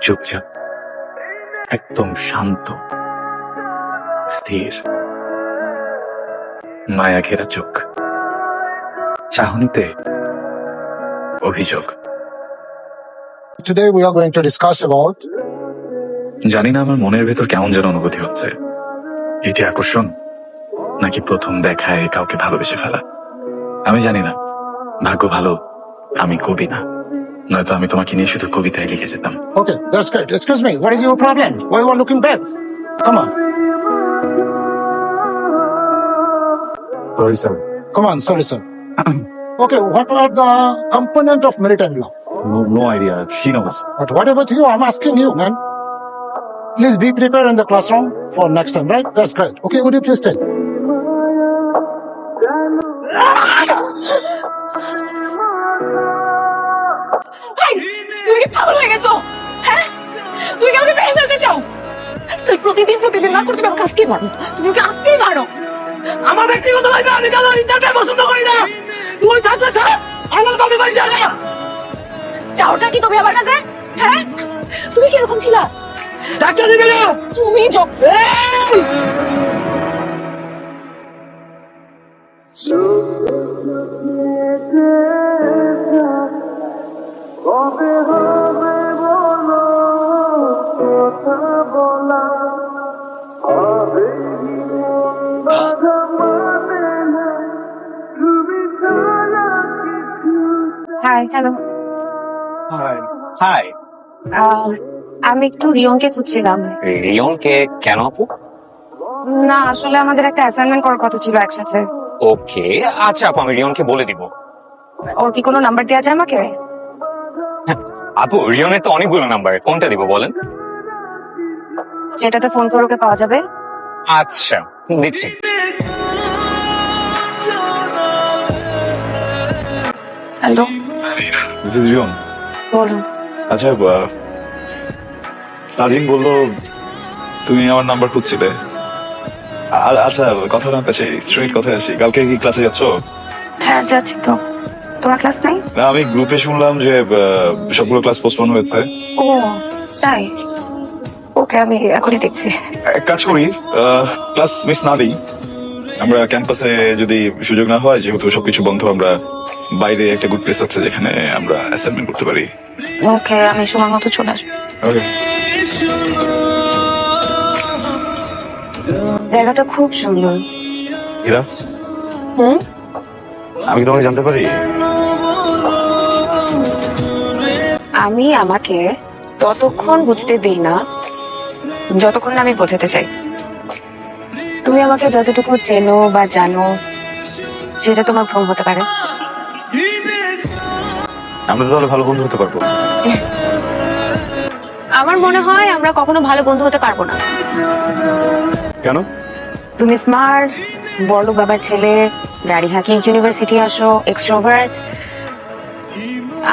চুপচাপ একদম শান্ত স্থির। মায়া ঘেরা চোখ। চাহনিতে অভিযোগ। Today we are going to discuss about জানি না আমার মনের ভেতর কেমন যেন অনুভূতি হচ্ছে। এটি আকর্ষণ নাকি প্রথম দেখায় কাউকে ভালোবেসে ফেলা আমি জানি না ভাগ্য ভালো আমি কবি না নয়তো আমি তোমাকে নিয়ে শুধু কবিতায় লিখে যেতাম okay, that's great. Excuse me, what is your problem? Why you are looking back? Come on. Sorry sir Come on, sorry, sir. okay, what are the component of maritime law? No idea she knows But what about you? I'm asking you, man. Please be prepared in the classroom for next time, right? That's great. Okay, would you please tell? এই, তুমি কি পাগল হয়ে গেছো? হ্যাঁ? তুমি কি আমাকে ভেঙে ফেলতে চাও? তুই প্রতিদিন প্রতিদিন না করে তুমি আমাকে আজকেই মারো। তুমি ওকে আজকেই মারো। আমার ব্যক্তিগত ভাবে আমি কেন ইন্টারনেট পছন্দ করি না। তুই থাকলে থাক আমার বাবা বাড়ি যা। চাওটা কি তুমি আমার কাছে? হ্যাঁ? তুমি কি এরকম ছিলা? ডাক্তার দিবে না। তুমি যখন হাই হ্যালো হাই আমি একটু রিয়নকে খুঁজছিলাম। রিয়নকে কেন আপু? না আসলে আমাদের একটা অ্যাসাইনমেন্ট করার কথা ছিল একসাথে। ওকে আচ্ছা আপু আমি রিয়নকে বলে দিব। ওর কি কোনো নাম্বার দেওয়া যায় আমাকে? আপু রিয়নের তো অনেকগুলো নাম্বার কোনটা দিব বলেন? যেটাতে ফোন করে ওকে পাওয়া যাবে? আচ্ছা দিচ্ছি। হ্যালো। দিস ইজ রিয়ন বলুন। আচ্ছা সাজিন বলল তুমি আমার নাম্বার খুঁজছিলে। আ- আচ্ছা কথা না কাছে স্ট্রেট কথায় আসি কালকে কি ক্লাসে যাচ্ছ? হ্যাঁ যাচ্ছি তো। তোমার ক্লাস নাই? না আমি গ্রুপে শুনলাম যে সবগুলো ক্লাস পোস্টপোন হয়েছে। ও তাই? ওকে আমি এখনই দেখছি। এক কাজ করি ক্লাস মিস না দিই। আমরা ক্যাম্পাসে যদি সুযোগ না হয় যেহেতু সবকিছু বন্ধ আমরা বাইরে একটা গুড প্লেস আছে যেখানে আমরা অ্যাসাইনমেন্ট করতে পারি। ওকে আমি সময় মতো চলে আসব। ওকে জায়গাটা খুব সুন্দর। ইরা হুম? আমি তোমাকে জানতে পারি? আমি আমাকে ততক্ষণ বুঝতে দিই না যতক্ষণ না আমি বোঝাতে চাই। তুমি আমাকে যতটুকু চেনো বা জানো সেটা তোমার ভুল হতে পারে। আমরা তো তাহলে ভালো বন্ধু হতে পারব। আমার মনে হয় আমরা কখনো ভালো বন্ধু হতে পারব না। কেন? তুমি স্মার্ট বড় বাবার ছেলে গাড়ি হাঁকিয়ে ইউনিভার্সিটি আসো এক্সট্রোভার্ট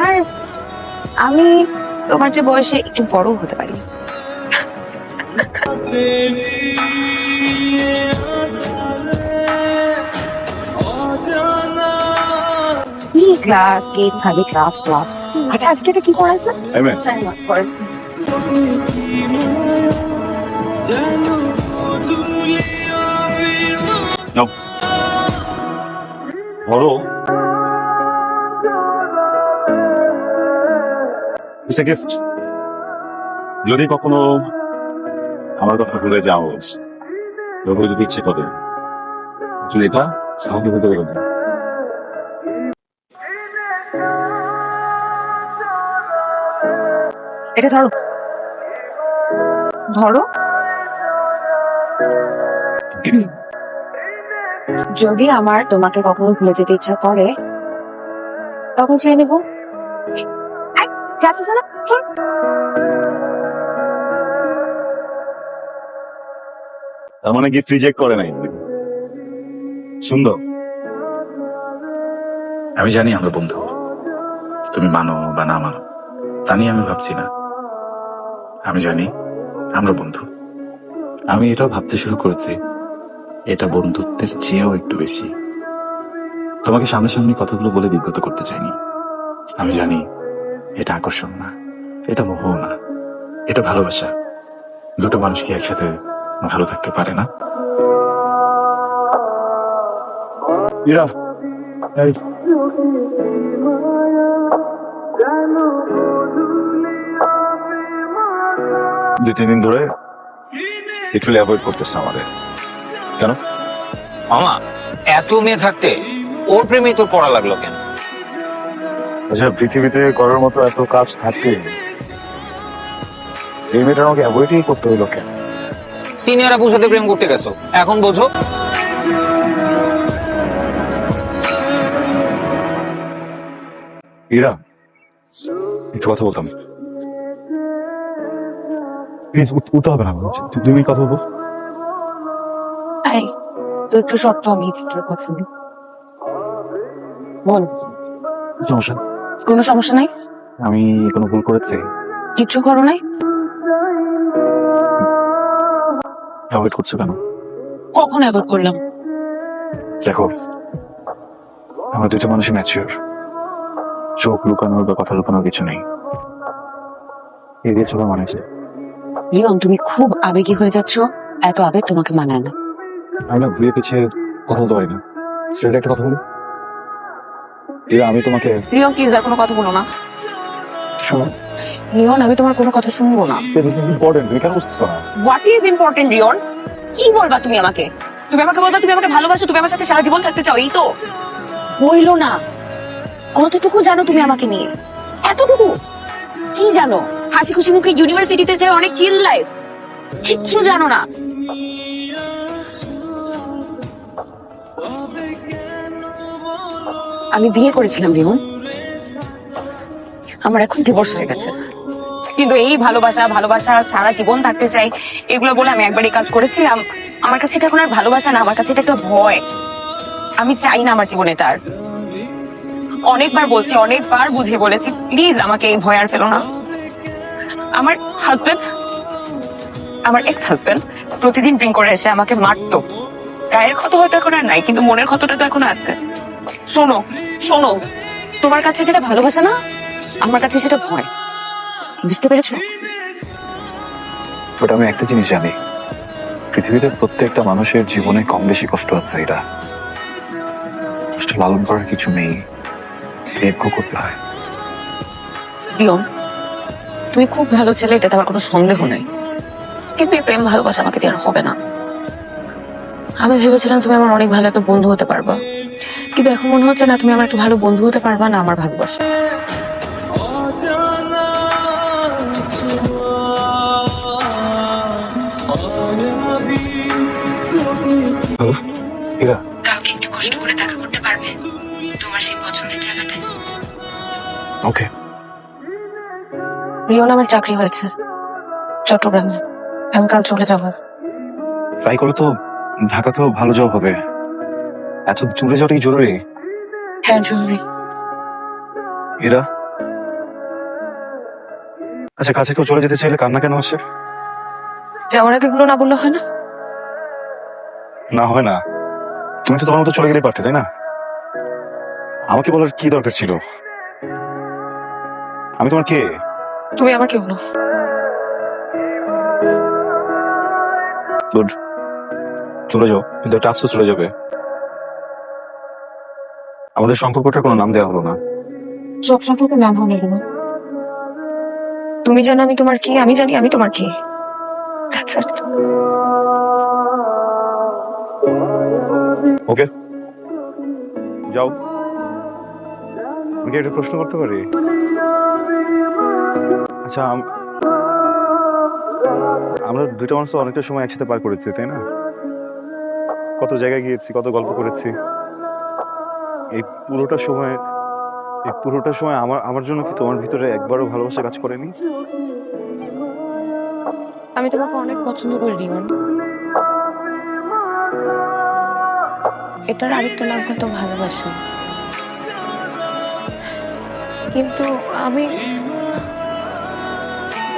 আর আমি তোমার যে বয়সে একটু বড় হতে পারি। কি ক্লাস কি খালি ক্লাস ক্লাস আচ্ছা আজকে এটা কি পড়াইছে. পড়াইছে। ধরো গিফট যদি কখনো আমার কথা ভুলে যাও যখন যদি ইচ্ছে করে এটা সাহায্য করতে পারবে এটা ধরো। ধরো। যদি আমার তোমাকে কখনো ভুলে যেতে ইচ্ছা করে, তখন চেয়ে নেব। তার মানে গিফট রিজেক্ট করে নাই। সুন্দর। আমি জানি আমরা বন্ধু। তুমি মানো বা না মানো, তা নিয়ে আমি ভাবছি না। আমি জানি আমরা বন্ধু। আমি এটাও ভাবতে শুরু করেছি, এটা বন্ধুত্বের চেয়েও একটু বেশি। তোমাকে সামনাসামনি কথাগুলো বলে বিব্রত করতে চাইনি। আমি জানি এটা আকর্ষণ না, এটা মোহ না, এটা ভালোবাসা। দুটো মানুষ কি একসাথে ভালো থাকতে পারে না। এই। দু তিন দিন ধরে একটু অ্যাভয়েড করতেছে আমাদের। কেন? মামা এত মেয়ে থাকতে ওর প্রেমে তোর পড়া লাগল কেন? আচ্ছা পৃথিবীতে করার মতো এত কাজ থাকতে এই মেয়েটা আমাকে অ্যাভয়েডই করতে হইল কেন? সিনিয়র আপুর সাথে প্রেম করতে গেছো। এখন বোঝো। ইরা একটু কথা বলতাম। প্লিজ উঠতে হবে না দুই মিনিট কথা বলব এই তুই একটু সত্য আমি একটু কথা বলি। বল। সমস্যা? কোনো সমস্যা নাই? আমি কোনো ভুল করেছি? কিচ্ছু করো নাই? অ্যাভয়েড করছ কেন? কখন অ্যাভয়েড করলাম? দেখো আমরা দুইটা মানুষই ম্যাচিওর চোখ লুকানোর বা কথা লুকানোর কিছু নেই। এগিয়ে চলা মানে কি? লিওন তুমি খুব আবেগী হয়ে যাচ্ছ। এত আবেগ তোমাকে মানায় না। আমি না ঘুরে পিছিয়ে কথা বলতে পারি না। সেটা একটা কথা বলি? ইরা, আমি তোমাকে লিওন প্লিজ আর কোনো কথা বলো না। শোনো। লিওন আমি তোমার কোনো কথা শুনব না। দিস ইজ ইম্পর্টেন্ট তুমি কেন বুঝতেছো না? What is important Leon? কি বলবা তুমি আমাকে? তুমি আমাকে বলবা তুমি আমাকে ভালোবাসো তুমি আমার সাথে সারা জীবন থাকতে চাও এই তো। বইলো না। কতটুকু জানো তুমি আমাকে নিয়ে? এতটুকু? কি জানো? হাসি খুশি মুখে ইউনিভার্সিটিতে যে অনেক চিল লাইফ কিচ্ছু জানো না। আমি বিয়ে করেছিলাম, রিমন। আমার এখন ডিভোর্স হয়ে গেছে। কিন্তু এই ভালোবাসা ভালোবাসা সারা জীবন থাকতে চাই, এগুলো বলে আমি একবার এই কাজ করেছি আম- আমার কাছে এটা এখন আর ভালোবাসা না, আমার কাছে এটা একটা ভয়। আমি চাই না আমার জীবনে আর। অনেকবার বলছি, অনেকবার বুঝিয়ে বলেছি প্লিজ আমাকে এই ভয় আর ফেলো না। আমার হাজবেন্ড আমার এক্স হাজবেন্ড প্রতিদিন ড্রিঙ্ক করে এসে আমাকে মারতো। গায়ের ক্ষত হয়তো এখন আর নাই কিন্তু মনের ক্ষতটা তো এখন আছে। শোনো শোনো তোমার কাছে যেটা ভালোবাসা না আমার কাছে সেটা ভয়। বুঝতে পেরেছ? বাট আমি একটা জিনিস জানি পৃথিবীতে প্রত্যেকটা মানুষের জীবনে কম বেশি কষ্ট আছে এটা। কষ্ট লালন করার কিছু নেই করতে হয়। তুমি খুব ভালো ছেলে এটাতে আমার কোনো সন্দেহ নেই। কিন্তু এই প্রেম ভালোবাসা আমাকে দিয়ে আর হবে না। আমি ভেবেছিলাম তুমি আমার অনেক ভালো একটা বন্ধু হতে পারবা। কিন্তু এখন মনে হচ্ছে না তুমি আমার একটা ভালো বন্ধু হতে পারবা না আমার ভালোবাসা। কালকে একটু কষ্ট করে দেখা করতে পারবে তোমার সেই পছন্দের জায়গাটায়। ওকে রিয়ন আমার চাকরি হয়েছে চট্টগ্রামে। আমি কাল চলে যাব। ট্রাই করো তো ঢাকাতেও ভালো জব হবে। এত দূরে যাওয়াটা কি জরুরি? হ্যাঁ জরুরি। এরা আচ্ছা কাছে কেউ চলে যেতে চাইলে কান্না কেন আসে যাওয়ার আগে এগুলো না বললে হয় না? না হয় না। তুমি তো তোমার মতো চলে গেলে পারতে তাই না? আমাকে বলার কি দরকার ছিল? আমি তোমার কে? তুমি আমার কেউ না গুড। চলে যাও কিন্তু একটা আফসোস চলে যাবে। আমাদের সম্পর্কটার কোনো নাম দেওয়া হলো না। সব সম্পর্কে নাম হবে তুমি জানো আমি তোমার কি আমি জানি আমি তোমার কি। ওকে। যাও। আমি একটা প্রশ্ন করতে পারি? আচ্ছা আমরা দুইটা মানুষ অনেকটা সময় একসাথে পার করেছি, তাই না? কত জায়গায় গিয়েছি, কত গল্প করেছি। এই পুরোটা সময়, এই পুরোটা সময় আমার আমার জন্য কি তোমার ভিতরে একবারও ভালোবাসা কাজ করেনি? আমি তোমাকে অনেক পছন্দ করি, রিমান। এটার আরেকটা নাম হয়তো ভালোবাসা। কিন্তু আমি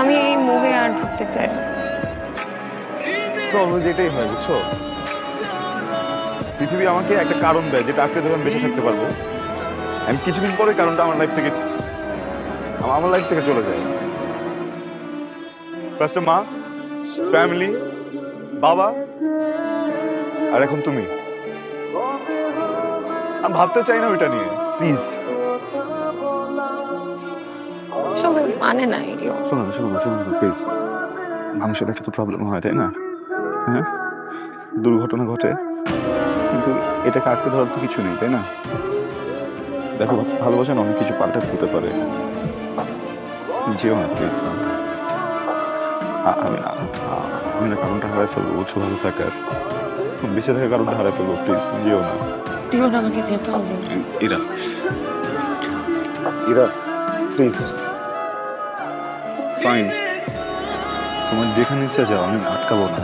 আমি এই মোহে আর ঢুকতে চাই তো প্রবলেম যেটাই হয়, বুঝছ? পৃথিবী আমাকে একটা কারণ দেয়, যেটা আঁকড়ে ধরে আমি বেঁচে থাকতে পারব। আমি কিছুদিন পরে কারণটা আমার লাইফ থেকে আমার লাইফ থেকে চলে যায়। ফার্স্টে মা ফ্যামিলি বাবা, আর এখন তুমি। আমি ভাবতে চাই না ওইটা নিয়ে। প্লিজ মানে না এগুলো শোনো না শোনো না শোনো না প্লিজ মানুষের একটা তো প্রবলেম হয় তাই না? হ্যাঁ? দুর্ঘটনা ঘটে কিন্তু এটাকে আঁকতে ধরার তো কিছু নেই তাই না? দেখো ভালোবাসা না অনেক কিছু পাল্টে ফেলতে পারে। যেও না প্লিজ আমি না আমি না কারণটা হারাই ফেলব বুঝছ ভালো থাকার। বেঁচে থাকার কারণটা হারাই ফেলব প্লিজ যেও না। তুইও না আমাকে যেতে হবে ইরা। ইরা প্লিজ ফাইন তোমার যেখানে ইচ্ছা যাও, আমি আটকাবো না।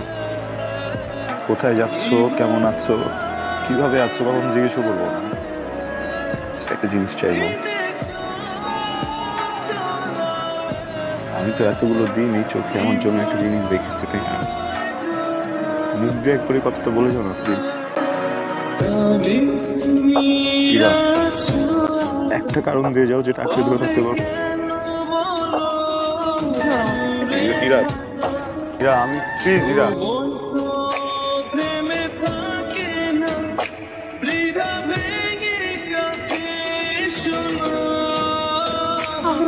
কোথায় যাচ্ছ, কেমন আছো, কীভাবে আছো কখন জিজ্ঞেস করব না। একটা জিনিস চাইব। আমি তো এতগুলো দিন এই চোখে আমার জন্য একটা জিনিস দেখেছি, তাই না? নির্দয় করে কথাটা বলে যাও না প্লিজ একটা কারণ দিয়ে যাও যেটা আঁকড়ে ধরে থাকতে পারো। ইরা ইরা আমি প্লিজ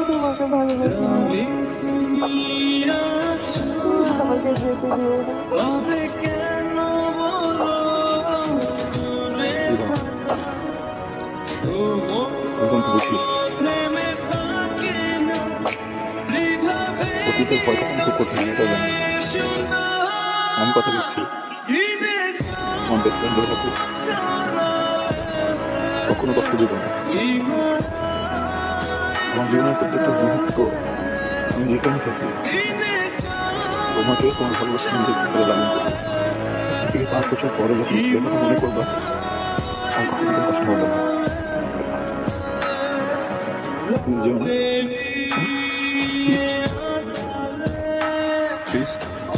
তোমাকে ভালোবাসি অতীতের ভয় কখন খুব কঠিন এটা জানি আমি কথা দিচ্ছি। আমার বেস্ট ফ্রেন্ড হয়ে থাকুক কখনো কষ্ট দিব না। আমার জীবনের প্রত্যেকটা মুহূর্ত আমি যেখানে থাকি, তোমাকে তোমার ভালোবাসা আমি দেখতে পারে করব থেকে পাঁচ বছর পরে যখন কথা মনে করবা আর কখনো কষ্ট হবে না। তুমি যেও না প্লিজ